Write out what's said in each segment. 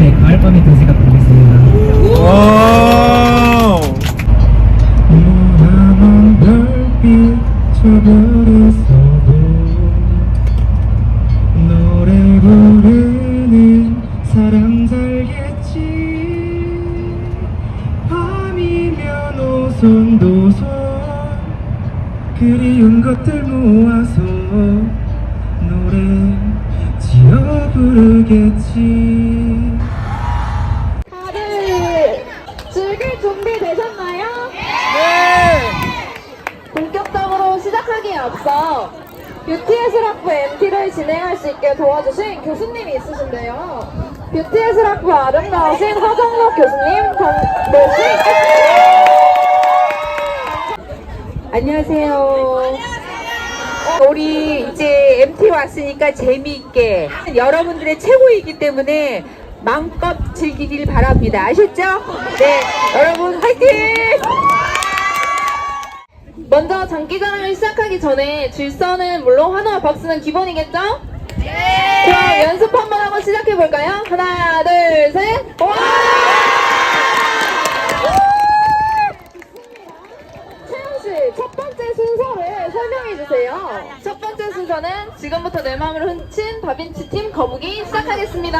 된 생각 들겠습니다. 와우. 너나만 별빛 저 별에서도 노래 부르는 사람 살겠지 밤이면 오손도손 그리운 것들 모아서 노래 지어 부르겠지 다들 즐길 준비 되셨나요? 네. 본격적으로 시작하기에 앞서 뷰티의 스라프 MT를 진행할 수 있게 도와주신 교수님이 있으신데요. 뷰티의 스라프 아름다우신 허정록 교수님 모시 안녕하세요. 우리 이제 MT 왔으니까 재미있게 여러분들의 최고이기 때문에 마음껏 즐기길 바랍니다. 아셨죠? 네, 여러분 화이팅! 먼저 장기자랑을 시작하기 전에 질서는 물론 환호와 박수는 기본이겠죠? 네! 그럼 연습 한번 하고 시작해 볼까요? 하나, 둘, 셋! 와! 채영 씨, 첫 번째 순서를 설명해 주세요. 첫 번째 순서는 지금부터 내 마음을 훔친 다빈치 팀 거북이 시작하겠습니다.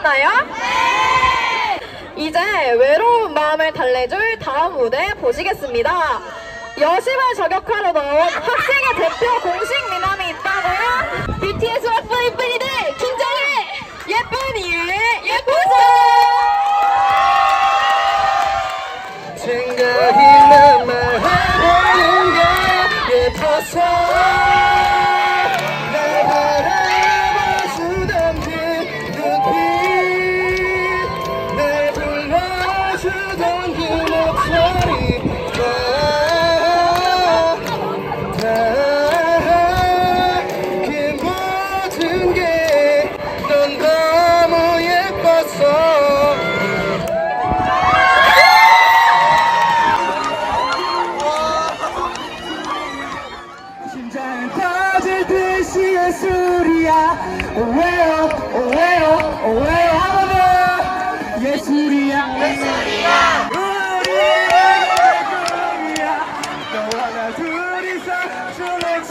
잘 보셨나요? 네! 이제 외로운 마음을 달래줄 다음 무대 보시겠습니다. 여심을 저격하러 나온 학생의 대표 공식 미남이 있다고요? BTS 와프 이쁜이들 긴장해! 예쁜이의 예쁘죠! 생각이 난 말하는 게 예뻐서 예술이야. 왜요? 왜요? 왜요? 한번더 예술이야. 예술이야. 우리의 예술이야. 너와 나 둘이서 춤을 추